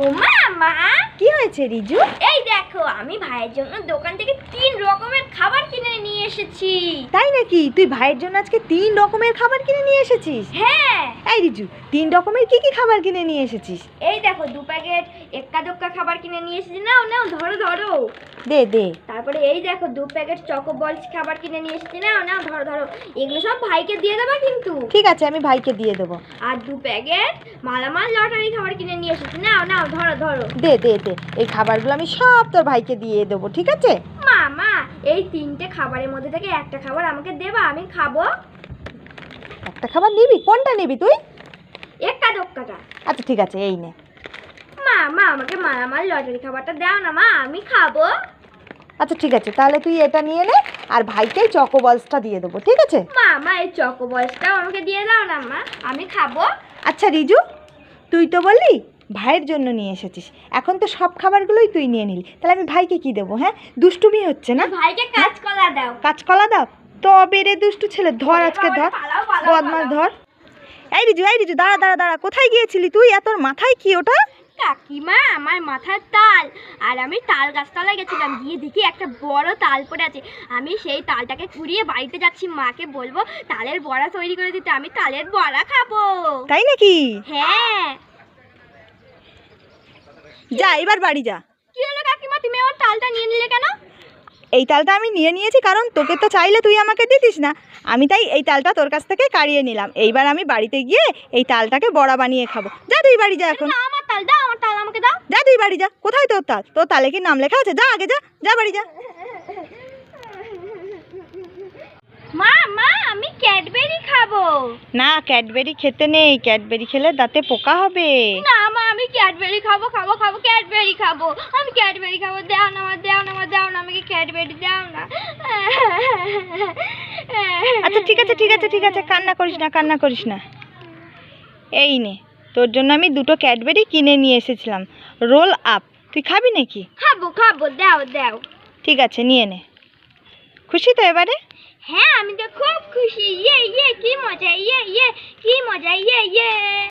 ও মা মা কি হয়েছে রিজু? এই দেখো আমি ভাইয়ের জন্য দোকান থেকে তিন রকমের খাবার কিনে নিয়ে এসেছি। তাই নাকি? তুই ভাইয়ের জন্য আজকে তিন রকমের খাবার কিনে নিয়ে এসেছিস? হ্যাঁ। এই রিজু তিন রকমের কি কি খাবার কিনে নিয়ে এসেছিস? এই দেখো দু প্যাকেট এক্কা দোক্কা খাবার কিনে নিয়ে এসেছি। নাও নাও ধরো ধরো। দে দে। তারপরে এই দেখো দু প্যাকেট চকো বলস খাবার কিনে নিয়ে এসেছি না না ধরো ধরো এগুলো সব ভাইকে দিয়ে দেবা কিন্তু। ঠিক আছে আমি ভাইকে দিয়ে দেবো। আর দু প্যাকেট মালামাল লটারি খাবার কিনে নিয়ে এসেছি নাও না ধরো ধরো। দে দে দে এই খাবারগুলো আমি সব তোর ভাইকে দিয়ে দেবো ঠিক আছে? মা মা এই তিনটে খাবারের মধ্যে থেকে একটা খাবার আমাকে দেবা আমি খাব। একটা খাবার নিবি? কোনটা নিবি তুই? এক্কা দোক্কাটা। আচ্ছা ঠিক আছে এই নে। মা মা আমাকে মালামাল লটারি খাবারটা দাও না মা আমি খাব। আচ্ছা ঠিক আছে তাহলে তুই এটা নিয়ে নে আর ভাইকে চকো বলসটা দিয়ে দেবো ঠিক আছে? মা মা এই চকো বয়সটাও আমাকে দিয়ে দাও না মা আমি খাব। আচ্ছা রিজু তুই তো বললি ভাইয়ের জন্য নিয়ে এসেছিস এখন তো সব খাবারগুলোই তুই নিয়ে নিলি তাহলে আমি ভাইকে কি দেবো হ্যাঁ? দুষ্টুমি হচ্ছে না? ভাইকে কাঁচকলা দাও। কাঁচকলা দাও? তবে রে দুষ্টু ছেলে ধর আজকে ধর বদমাস ধর। এই রিজু এই রিজু দাঁড়া দাঁড়া দাঁড়া কোথায় গিয়েছিলি তুই? এত মাথায় কি ওটা? কাকিমা আমার মাথার তাল। আর আমি তাল গাছতলায় গেছিলাম গিয়ে দেখি একটা বড় তাল পড়ে আছে। আমি সেই তালটাকে কুড়িয়ে বাড়িতে যাচ্ছি মাকে বলব তালের বড়া তৈরি করে দিতে আমি তালের বড়া খাব। তাই নাকি? হ্যাঁ। যা এবার বাড়ি যা। কি হলো কাকিমা তুমি আমার তালটা নিয়ে নিলে কেন? এই তালটা আমি নিয়ে নিয়েছি কারণ তোকে তো চাইলে তুই আমাকে দিতিস না। আমি তাই এই তালটা তোর কাছ থেকে কাড়িয়ে নিলাম। এইবার আমি বাড়িতে গিয়ে এই তালটাকে বড়া বানিয়ে খাব। যা তুই বাড়ি যা এখন। তাল দাও আমার তাল আমাকে দাও। যা তুই বাড়ি যা কোথায় তোর তাল? তোর তালে কি নাম লেখা আছে? যা আগে যা যা বাড়ি যা। মা মা আমি ক্যাডবেরি খাব। না ক্যাডবেরি খেতে নেই। ক্যাডবেরি খেলে দাঁতে পোকা হবে। না মা আমি ক্যাডবেরি খাব খাব খাব ক্যাডবেরি খাব। আমি ক্যাডবেরি খাব দাও না আমার দাও না আমার দাও না আমাকে ক্যাডবেরি দাও না। আচ্ছা ঠিক আছে ঠিক আছে ঠিক আছে। কান্না করিস না কান্না করিস না। এই নে। তোর জন্য আমি দুটো ক্যাডবেরি কিনে নিয়ে এসেছিলাম। রোল আপ তুই খাবি নাকি? খাব খাব দাও দাও। ঠিক আছে নিয়ে নে। খুশি তো এবারে? হ্যাঁ আমি তো খুব খুশি। ইয়ে ইয়ে কি মজা ইয়ে ইয়ে কি মজা ইয়ে ইয়ে।